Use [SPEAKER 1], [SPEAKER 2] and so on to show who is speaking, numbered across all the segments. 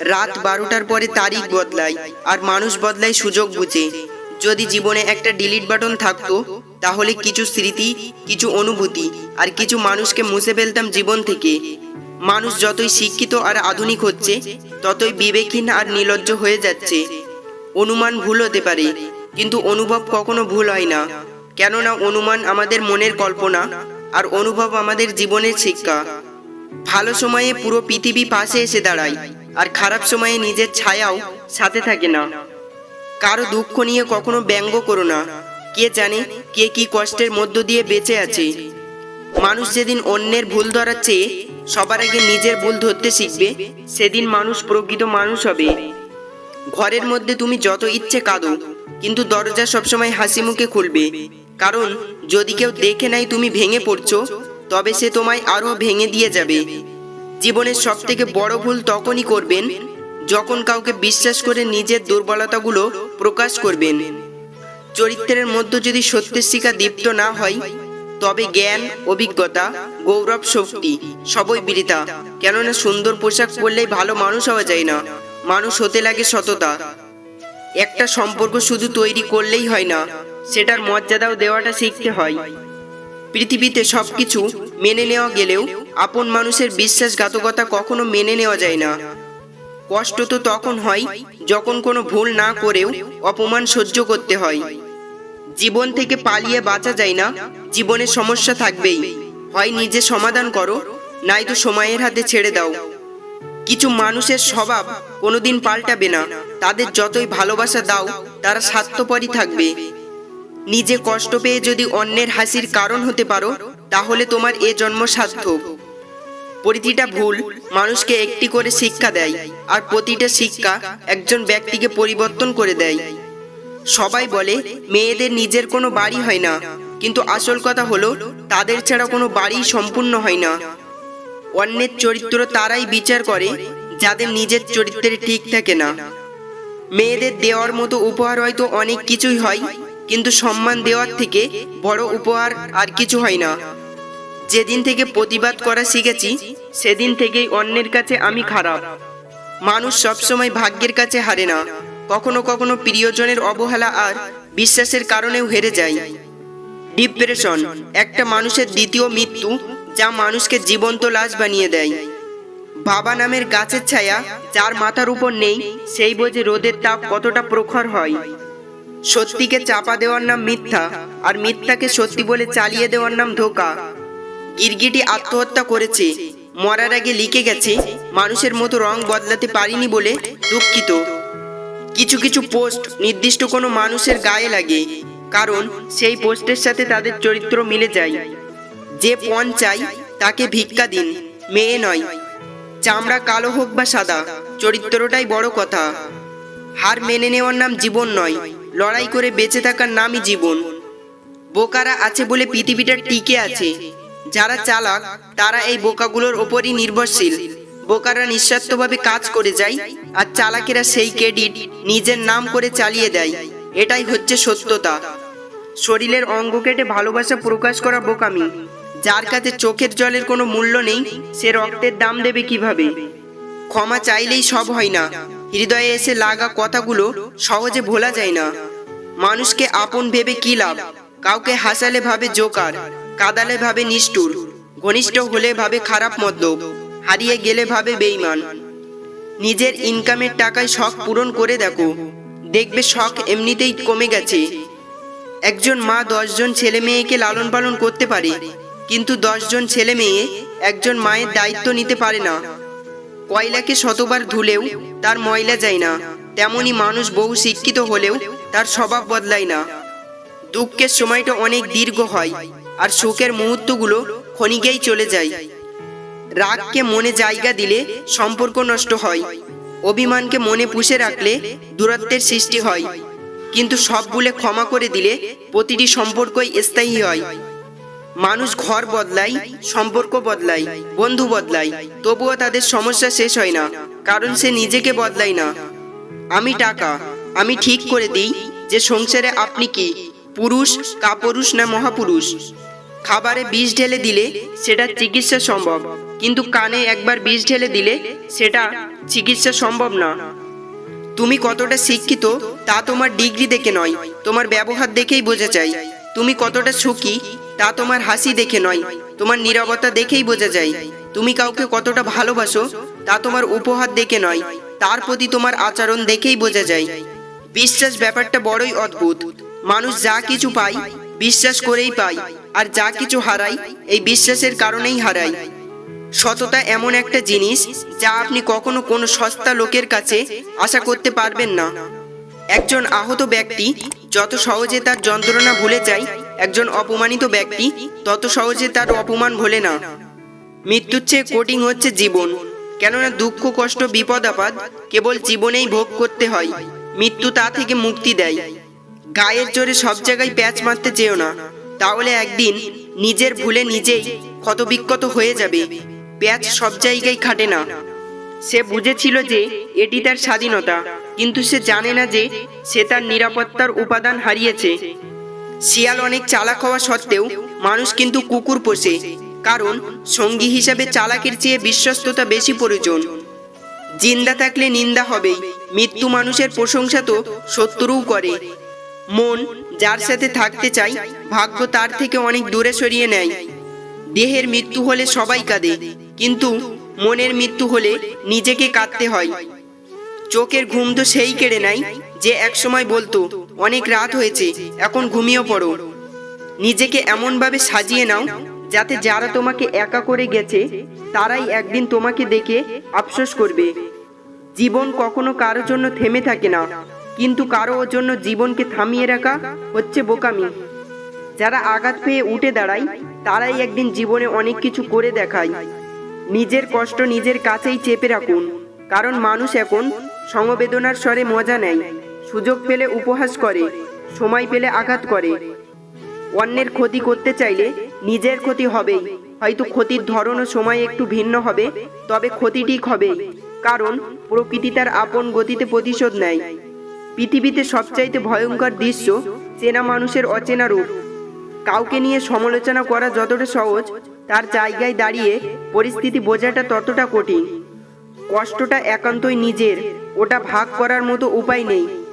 [SPEAKER 1] রাত বারোটার পরে তারিখ বদলায় আর মানুষ বদলায় সুযোগ বুঝে। যদি জীবনে একটা ডিলিট বাটন থাকতো, তাহলে কিছু স্মৃতি, কিছু অনুভূতি, আর কিছু মানুষকে মুছে ফেলতাম জীবন থেকে। মানুষ যতই শিক্ষিত আর আধুনিক হচ্ছে, ততই বিবেকহীন আর নির্লজ্জ হয়ে যাচ্ছে। অনুমান ভুল হতে পারে, কিন্তু অনুভব কখনো ভুল হয় না। কেননা অনুমান আমাদের মনের কল্পনা, আর অনুভব আমাদের জীবনের শিক্ষা। ভালো সময়ে পুরো পৃথিবী পাশে এসে দাঁড়ায়। আর খারাপ সময়ে নিজের ছায়াও সাথে থাকে না। কারও দুঃখ নিয়ে কখনো ব্যঙ্গ করো না। কে জানে কে কি কষ্টের মধ্য দিয়ে বেঁচে আছে। মানুষ যেদিন অন্যের ভুল ধরার চেয়ে সবার আগে নিজের ভুল ধরতে শিখবে, সেদিন মানুষ প্রকৃত মানুষ হবে। ঘরের মধ্যে তুমি যত ইচ্ছে কাঁদো, কিন্তু দরজা সবসময় হাসি মুখে খুলবে। কারণ যদি কেউ দেখে নাই তুমি ভেঙে পড়ছো, তবে সে তোমায় আরও ভেঙে দিয়ে যাবে। জীবনের সব থেকে বড় ভুল তখনই করবেন যখন কাউকে বিশ্বাস করে নিজের দুর্বলতাগুলো প্রকাশ করবেন। চরিত্রের মধ্যে যদি সত্যের শিকা দীপ্ত না হয়, তবে জ্ঞান, অভিজ্ঞতা, গৌরব, শক্তি সবই বৃথা কেননা সুন্দর পোশাক পরলেই ভালো মানুষ হওয়া যায় না, মানুষ হতে লাগে সততা। একটা সম্পর্ক শুধু তৈরি করলেই হয় না, সেটার মর্যাদাও দেওয়াটা শিখতে হয়। পৃথিবীতে সবকিছু মেনে নেওয়া গেলেও আপন মানুষের বিশ্বাসঘাতকতা কখনো মেনে নেওয়া যায় না। কষ্ট তো তখন হয় যখন কোনো ভুল না করেও অপমান সহ্য করতে হয়। জীবন থেকে পালিয়ে বাঁচা যায় না জীবনের সমস্যা থাকবেই। হয় নিজে সমাধান করো, নাই তো সময়ের হাতে ছেড়ে দাও। কিছু মানুষের স্বভাব কোনোদিন পাল্টাবে না, তাদের যতই ভালোবাসা দাও, তারা স্বার্থপরই থাকবে। নিজে কষ্ট পেয়ে যদি অন্যের হাসির কারণ হতে পারো তাহলে তোমার এ জন্ম সার্থক। প্রতিটা ভুল, মানুষকে একটি করে শিক্ষা দেয়, আর প্রতিটা শিক্ষা একজন ব্যক্তিকে পরিবর্তন করে দেয়। সবাই বলে, মেয়েদের নিজের কোনো বাড়ি হয় না, কিন্তু আসল কথা হলো, তাদের ছাড়া কোনো বাড়ি সম্পূর্ণ হয় না। অন্যের চরিত্র তারাই বিচার করে, যাদের নিজের চরিত্রে ঠিক থাকে না। মেয়েদের দেওয়ার মতো উপহার হয়তো অনেক কিছুই হয়, কিন্তু সম্মান দেওয়ার থেকে বড় উপহার আর কিছু হয় না। যেদিন থেকে প্রতিবাদ করা শিখেছি, সেদিন থেকেই অন্যের কাছে আমি খারাপ। মানুষ সবসময় ভাগ্যের কাছে হারে না। কখনো কখনো প্রিয়জনের অবহেলা আর বিশ্বাসের কারণেও হেরে যায় ডিপ্রেশন একটা মানুষের দ্বিতীয় মৃত্যু যা মানুষকে জীবন্ত লাশ বানিয়ে দেয়। বাবা নামের গাছের ছায়া যার মাথার উপর নেই, সেই বোঝে রোদের তাপ কতটা প্রখর হয়। সত্যিকে চাপা দেওয়ার নাম মিথ্যা, আর মিথ্যাকে সত্যি বলে চালিয়ে দেওয়ার নাম ধোকা। গিরগিটি আত্মহত্যা করেছে। মরার আগে লিখে গেছে, মানুষের মতো রং বদলাতে পারিনি বলে দুঃখিত। কিছু কিছু পোস্ট নির্দিষ্ট কোনো মানুষের গায়ে লাগে, কারণ সেই পোস্টের সাথে তাদের চরিত্র মিলে যায়। যে পণ চাই, তাকে ভিক্ষা দিন, মেয়ে নয়। চামড়া কালো হোক বা সাদা, চরিত্রটাই বড় কথা। হার মেনে নেওয়ার নাম জীবন নয়, লড়াই করে বেঁচে থাকার নামই জীবন। বোকারা আছে বলে পৃথিবীটা টিকে আছে। যারা চালাক, তারা এই বোকাগুলোর ওপরই নির্ভরশীল। বোকারা নিঃস্বার্থভাবে কাজ করে যায়, আর চালাকেরা সেই ক্রেডিট নিজের নাম করে চালিয়ে দেয়। এটাই হচ্ছে সত্যতা। শরীরের অঙ্গ কেটে ভালোবাসা প্রকাশ করা বোকামি। যার কাছে চোখের জলের কোনো মূল্য নেই, সে রক্তের দাম দেবে কীভাবে? ক্ষমা চাইলেই সব হয় না। হৃদয়ে এসে লাগা কথাগুলো সহজে ভোলা যায় না। মানুষকে আপন ভেবে কি লাভ? কাউকে হাসালে ভাবে জোকার। কাদালে ভাবে নিষ্ঠুর, ঘনিষ্ঠ হলে ভাবে খারাপ মদ্যপ হারিয়ে গেলে ভাবে বেইমান নিজের ইনকামের টাকায় শখ পূরণ করে দেখো, দেখবে শখ এমনিতেই কমে গেছে। একজন মা দশজন ছেলে মেয়েকে লালন পালন করতে পারে, কিন্তু দশজন ছেলে মেয়ে একজন মায়ের দায়িত্ব নিতে পারে না। কয়লাকে শতবার ধুলেও তার ময়লা যায় না, তেমনি মানুষ বহু শিক্ষিত হলেও তার স্বভাব বদলায় না। দুঃখের সময়টা অনেক দীর্ঘ হয়। আর শোকের মুহূর্তগুলো ক্ষণিকেই চলে যায়। রাগকে মনে জায়গা দিলে সম্পর্ক নষ্ট হয়। অভিমানকে মনে পুষে রাখলে দূরত্বের সৃষ্টি হয়। কিন্তু সব ভুলে ক্ষমা করে দিলে প্রতিটি সম্পর্কই স্থায়ী হয়। মানুষ ঘর বদলায়, সম্পর্ক বদলায়, বন্ধু বদলায়, তবুও তাদের সমস্যা শেষ হয় না, কারণ সে নিজেকে বদলায় না। আমি টাকা, আমি ঠিক করে দিই, যে সংসারে আপনি কি, পুরুষ, কাপুরুষ না মহাপুরুষ? খাবারে বিষ ঢেলে দিলে সেটা চিকিৎসা সম্ভব, কিন্তু কানে একবার বিষ ঢেলে দিলে সেটা চিকিৎসা সম্ভব না। তুমি কতটা শিক্ষিত তা তোমার ডিগ্রি দেখে নয়, তোমার ব্যবহার দেখেই বোঝা যায়। তুমি কতটা সুখী তা তোমার হাসি দেখে নয়, তোমার নিরবতা দেখেই বোঝা যায়। তুমি কাউকে কতটা ভালোবাসো তা তোমার উপহার দেখে নয়, তার প্রতি তোমার আচরণ দেখেই বোঝা যায়। বিশ্বাস ব্যাপারটা বড়ই অদ্ভুত। মানুষ যা কিছু পায় বিশ্বাস করেই পায় আর যা কিছু হারায় এই বিশ্বাসের কারণেই হারায় সততা এমন একটা জিনিস, যা আপনি কখনো কোনো সস্তা লোকের কাছে আশা করতে পারবেন না। একজন আহত ব্যক্তি যত সহজে তার যন্ত্রণা ভুলে যায়, একজন অপমানিত ব্যক্তি তত সহজে তার অপমান ভোলে না। মৃত্যুর চেয়ে কঠিন হচ্ছে জীবন, কেননা দুঃখ, কষ্ট, বিপদ, আপদ কেবল জীবনেই ভোগ করতে হয়। মৃত্যু তা থেকে মুক্তি দেয়। গায়ের জোরে সব জায়গায় প্যাচ মারতে যেও না। তাহলে একদিন নিজের ভুলে নিজেই ক্ষতবিক্ষত হয়ে যাবে। প্যাচ সব জায়গায় খাটে না। সে বুঝেছিল যে এটি তার স্বাধীনতা, কিন্তু সে জানে না যে সে তার নিরাপত্তার উপাদান হারিয়েছে। শিয়াল অনেক চালাক হওয়া সত্ত্বেও মানুষ কিন্তু কুকুর পোষে, কারণ সঙ্গী হিসাবে চালাকের চেয়ে বিশ্বস্ততা বেশি প্রয়োজন। জিন্দা থাকলে নিন্দা হবেই, মৃত্যু মানুষের প্রশংসা তো শত্রুও করে। মন যার সাথে থাকতে চাই, ভাগ্য তার থেকে অনেক দূরে সরিয়ে নেয়। দেহের মৃত্যু হলে সবাই কাঁদে, কিন্তু মনের মৃত্যু হলে নিজেকে কাঁদতে হয়। চোখের ঘুম তো সেই কেড়ে নেয় যে একসময় বলতো, অনেক রাত হয়েছে, এখন ঘুমিয়ে পড়ো। নিজেকে এমনভাবে সাজিয়ে নাও যাতে যারা তোমাকে একা করে গেছে, তারাই একদিন তোমাকে দেখে আফসোস করবে। জীবন কখনো কারোর জন্য থেমে থাকে না। কিন্তু কারও জন্য জীবনকে থামিয়ে রাখা হচ্ছে বোকামি। যারা আঘাত পেয়ে উঠে দাঁড়ায়, তারাই একদিন জীবনে অনেক কিছু করে দেখায়। নিজের কষ্ট নিজের কাছেই চেপে রাখুন, কারণ মানুষ এখন সমবেদনার স্বরে মজা নেয়, সুযোগ পেলে উপহাস করে, সময় পেলে আঘাত করে। অন্যের ক্ষতি করতে চাইলে নিজের ক্ষতি হবেই হয়তো ক্ষতির ধরন ও সময় একটু ভিন্ন হবে, তবে ক্ষতি ঠিক হবে, কারণ প্রকৃতি তার আপন গতিতে প্রতিশোধ নেয়। পৃথিবীতে সবচাইতে ভয়ঙ্কর দৃশ্য চেনা মানুষের অচেনা রূপ। কাউকে নিয়ে সমালোচনা করা যতটা সহজ, তার জায়গায় দাঁড়িয়ে পরিস্থিতি বোঝাটা ততটা কঠিন। কষ্টটা একান্তই নিজের, ওটা ভাগ করার মতো উপায় নেই।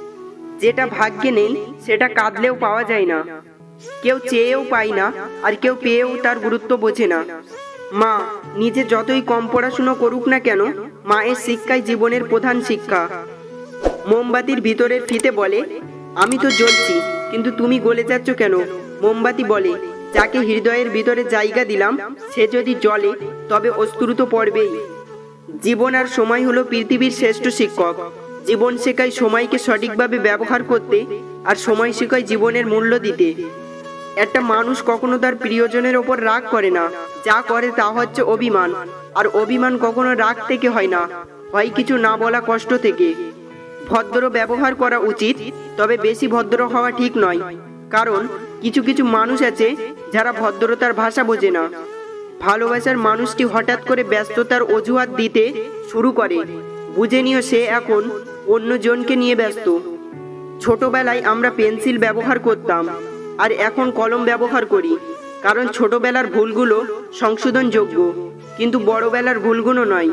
[SPEAKER 1] যেটা ভাগ্যে নেই, সেটা কাঁদলেও পাওয়া যায় না। কেউ চেয়েও পায় না, আর কেউ পেয়েও তার গুরুত্ব বোঝে না। মা, নিজে যতই কম পড়াশুনো করুক না কেন, মায়ের শিক্ষাই জীবনের প্রধান শিক্ষা। মোমবাতির ভিতরের ফিতে বলে, আমি তো জ্বলছি, কিন্তু তুমি গলে যাচ্ছ কেন? মোমবাতি বলে, যাকে হৃদয়ের ভিতরে জায়গা দিলাম, সে যদি জ্বলে, তবে অস্ত্রু তো পড়বেই। জীবন আর সময় হলো পৃথিবীর শ্রেষ্ঠ শিক্ষক। জীবন শেখায় সময়কে সঠিকভাবে ব্যবহার করতে আর সময় শেখায় জীবনের মূল্য দিতে। একটা মানুষ কখনো তার প্রিয়জনের ওপর রাগ করে না। যা করে তা হচ্ছে অভিমান। আর অভিমান কখনো রাগ থেকে হয় না। হয় কিছু না বলা কষ্ট থেকে। ভদ্র ব্যবহার করা উচিত, তবে বেশি ভদ্র হওয়া ঠিক নয়। কারণ, কিছু কিছু মানুষ আছে যারা ভদ্রতার ভাষা বোঝে না। ভালোবাসার মানুষটি হঠাৎ করে ব্যস্ততার অজুহাত দিতে শুরু করে। বুঝে নিও সে এখন অন্যজনকে নিয়ে ব্যস্ত। ছোটবেলায় আমরা পেন্সিল ব্যবহার করতাম, আর এখন কলম ব্যবহার করি। কারণ ছোটবেলার ভুলগুলো সংশোধনযোগ্য, কিন্তু বড়বেলার ভুলগুলো নয়।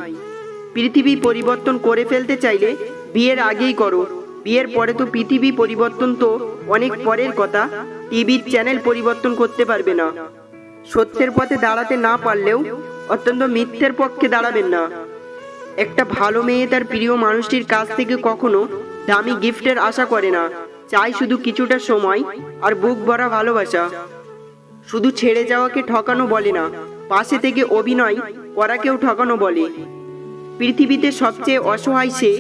[SPEAKER 1] পৃথিবী পরিবর্তন করে ফেলতে চাইলে বিয়ের আগেই করো। বিয়ের পরে তো পৃথিবী পরিবর্তন তো অনেক পরের কথা। টিভির চ্যানেল পরিবর্তন করতে পারবে না। সত্যের পথে দাঁড়াতে না পারলেও অত্যন্ত মিথ্যের পক্ষে দাঁড়াবেন না। একটা ভালো মেয়ে তার প্রিয় মানুষটির কাছ থেকে কখনো দামি গিফটের আশা করে না। চাই শুধু কিছুটা সময় আর বুক ভরা ভালোবাসা। শুধু ছেড়ে যাওয়াকে ঠকানো বলে না, পাশে থেকে অভিনয় করাকেও ঠকানো বলে। পৃথিবীতে সবচেয়ে অসহায় সে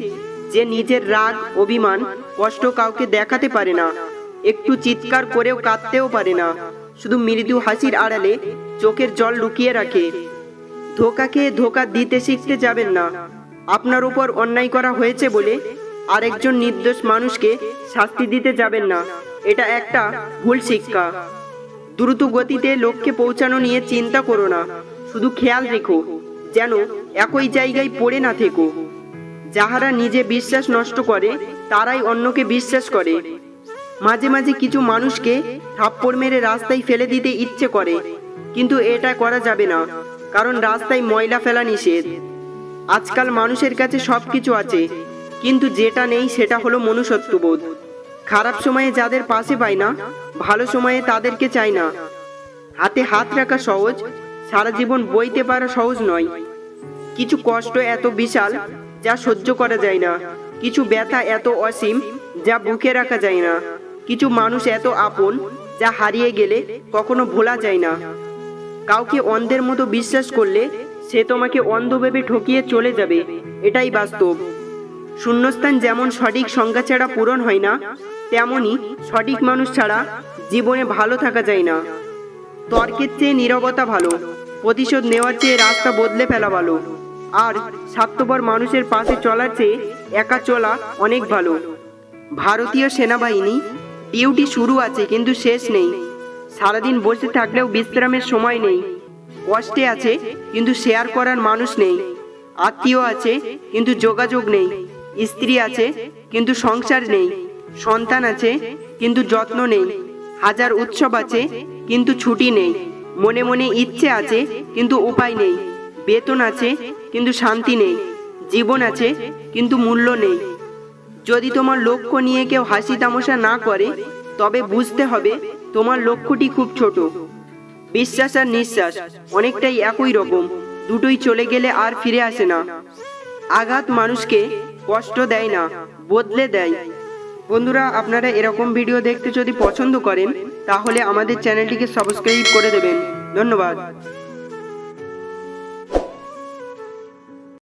[SPEAKER 1] যে নিজের রাগ, অভিমান, কষ্ট কাউকে দেখাতে পারে না। একটু চিৎকার করেও কাঁদতেও পারে না। শুধু মৃদু হাসির আড়ালে চোখের জল লুকিয়ে রাখে। ধোকাকে ধোকা দিতে শিখতে যাবেন না। আপনার উপর অন্যায় করা হয়েছে বলে আরেকজন নির্দোষ মানুষকে শাস্তি দিতে যাবেন না। এটা একটা ভুল শিক্ষা। দ্রুত গতিতে লক্ষ্যে পৌঁছানো নিয়ে চিন্তা করো না। শুধু খেয়াল রেখো। যেন একই জায়গায় পড়ে না থেকো। যাহারা নিজে বিশ্বাস নষ্ট করে, তারাই অন্যকে বিশ্বাস করে। মাঝে মাঝে কিছু মানুষকে থাপ্পড় মেরে রাস্তায় ফেলে দিতে ইচ্ছে করে, কিন্তু এটা করা যাবে না, কারণ রাস্তায় ময়লা ফেলা নিষেধ। আজকাল মানুষের কাছে সব কিছু আছে, কিন্তু যেটা নেই সেটা হলো মনুষ্যত্ববোধ। খারাপ সময়ে যাদের পাশে পায় না, ভালো সময়ে তাদেরকে চাই না। হাতে হাত রাখা সহজ, সারা জীবন বইতে পারা সহজ নয়। কিছু কষ্ট এত বিশাল যা সহ্য করা যায় না। কিছু ব্যথা এত অসীম, যা বুকে রাখা যায় না। কিছু মানুষ এত আপন, যা হারিয়ে গেলে কখনো ভোলা যায় না। কাউকে অন্ধের মতো বিশ্বাস করলে সে তোমাকে অন্ধ ভেবে ঠকিয়ে চলে যাবে, এটাই বাস্তব। শূন্যস্থান যেমন সঠিক সংজ্ঞা ছাড়া পূরণ হয় না, তেমনি সঠিক মানুষ ছাড়া জীবনে ভালো থাকা যায় না। তর্কের চেয়ে নীরবতা ভালো, প্রতিশোধ নেওয়ার চেয়ে রাস্তা বদলে ফেলা ভালো। আর স্বার্থপর মানুষের পাশে চলার চেয়ে একা চলা অনেক ভালো। ভারতীয় সেনাবাহিনী ডিউটি শুরু আছে কিন্তু শেষ নেই। সারাদিন বসে থাকলেও বিশ্রামের সময় নেই। কষ্টে আছে কিন্তু শেয়ার করার মানুষ নেই। আত্মীয় আছে কিন্তু যোগাযোগ নেই। স্ত্রী আছে কিন্তু সংসার নেই। সন্তান আছে কিন্তু যত্ন নেই। হাজার উৎসব আছে কিন্তু ছুটি নেই। মনে মনে ইচ্ছে আছে কিন্তু উপায় নেই। বেতন আছে কিন্তু শান্তি নেই। জীবন আছে, কিন্তু মূল্য নেই। যদি তোমার লক্ষ্য নিয়ে কেউ হাসি তামাশা না করে, তবে বুঝতে হবে তোমার লক্ষ্যটি খুব ছোট। বিশ্বাস আর নিঃশ্বাস অনেকটাই একই রকম। দুটোই চলে গেলে আর ফিরে আসে না। আঘাত মানুষকে কষ্ট দেয় না, বদলে দেয়। বন্ধুরা, আপনারা এরকম ভিডিও দেখতে যদি পছন্দ করেন, তাহলে আমাদের চ্যানেলটিকে সাবস্ক্রাইব করে দেবেন। ধন্যবাদ।